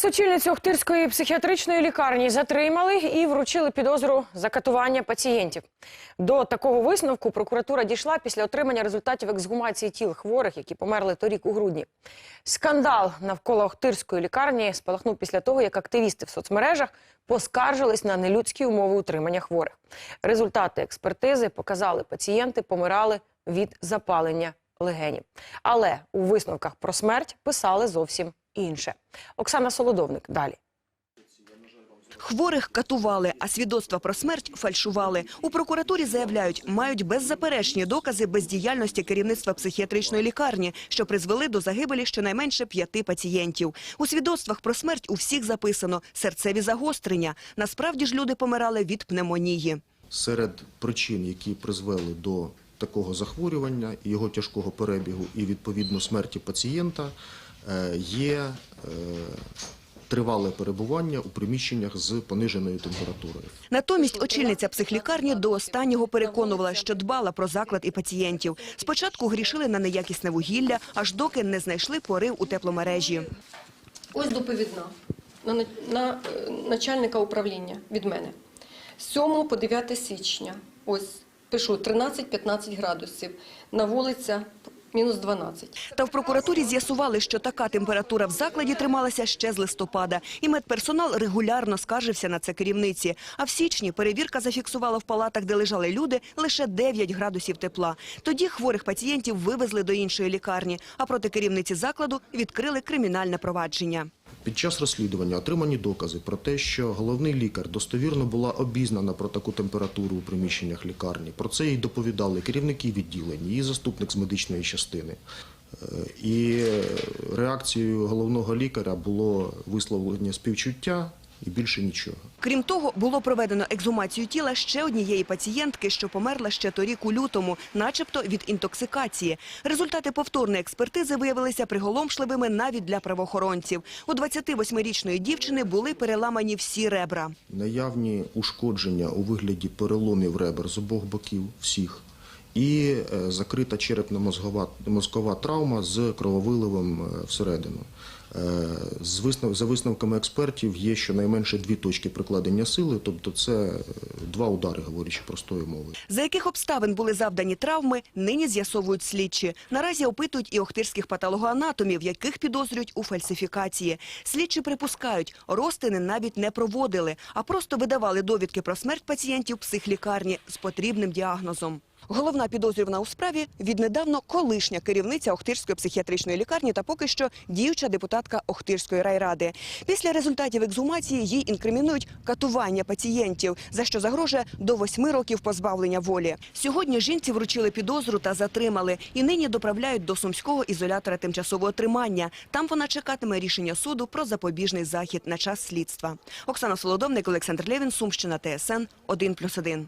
Екс-очільницю Охтирської психіатричної лікарні затримали і вручили підозру за катування пацієнтів. До такого висновку прокуратура дійшла після отримання результатів ексгумації тіл хворих, які померли торік у грудні. Скандал навколо Охтирської лікарні спалахнув після того, як активісти в соцмережах поскаржились на нелюдські умови утримання хворих. Результати експертизи показали, пацієнти помирали від запалення легенів. Але у висновках про смерть писали зовсім інше. Оксана Солодовник далі. Хворих катували, а свідоцтва про смерть фальшували. У прокуратурі заявляють, мають беззаперечні докази бездіяльності керівництва психіатричної лікарні, що призвели до загибелі щонайменше п'яти пацієнтів. У свідоцтвах про смерть у всіх записано серцеві загострення. Насправді ж люди помирали від пневмонії. Серед причин, які призвели до такого захворювання, його тяжкого перебігу і відповідно смерті пацієнта, є е, тривале перебування у приміщеннях з пониженою температурою. Натомість очільниця психлікарні до останнього переконувала, що дбала про заклад і пацієнтів. Спочатку грішили на неякісне вугілля, аж доки не знайшли порив у тепломережі. Ось доповідна на, на, на е, начальника управління від мене. З 7 по 9 січня, ось пишу 13-15 градусів, на вулиця мінус 12. Та в прокуратурі з'ясували, що така температура в закладі трималася ще з листопада. І медперсонал регулярно скаржився на це керівниці. А в січні перевірка зафіксувала в палатах, де лежали люди, лише 9 градусів тепла. Тоді хворих пацієнтів вивезли до іншої лікарні, а проти керівниці закладу відкрили кримінальне провадження. Під час розслідування отримані докази про те, що головний лікар достовірно була обізнана про таку температуру у приміщеннях лікарні. Про це їй доповідали керівники відділень, її заступник з медичної частини. Е, І реакцією головного лікаря було висловлення співчуття і більше нічого. Крім того, було проведено екзумацію тіла ще однієї пацієнтки, що померла ще торік у лютому, начебто від інтоксикації. Результати повторної експертизи виявилися приголомшливими навіть для правоохоронців. У 28-річної дівчини були переламані всі ребра. Наявні ушкодження у вигляді переломів ребер з обох боків всіх. І е, закрита черепно-мозгова мозкова травма з крововиливом е, всередину. Е, за висновками експертів є щонайменше дві точки прикладення сили, тобто це е, два удари, говорячи простою мовою. За яких обставин були завдані травми, нині з'ясовують слідчі. Наразі опитують і охтирських патологоанатомів, яких підозрюють у фальсифікації. Слідчі припускають, розтини навіть не проводили, а просто видавали довідки про смерть пацієнтів психлікарні з потрібним діагнозом. Головна підозрювана у справі віднедавно колишня керівниця Охтирської психіатричної лікарні та поки що діюча депутатка Охтирської райради. Після результатів екзумації їй інкримінують катування пацієнтів, за що загрожує до восьми років позбавлення волі. Сьогодні жінці вручили підозру та затримали, і нині доправляють до сумського ізолятора тимчасового тримання. Там вона чекатиме рішення суду про запобіжний захід на час слідства. Оксана Солодовник, Олександр Левін, Сумщина, ТСН 1+,1.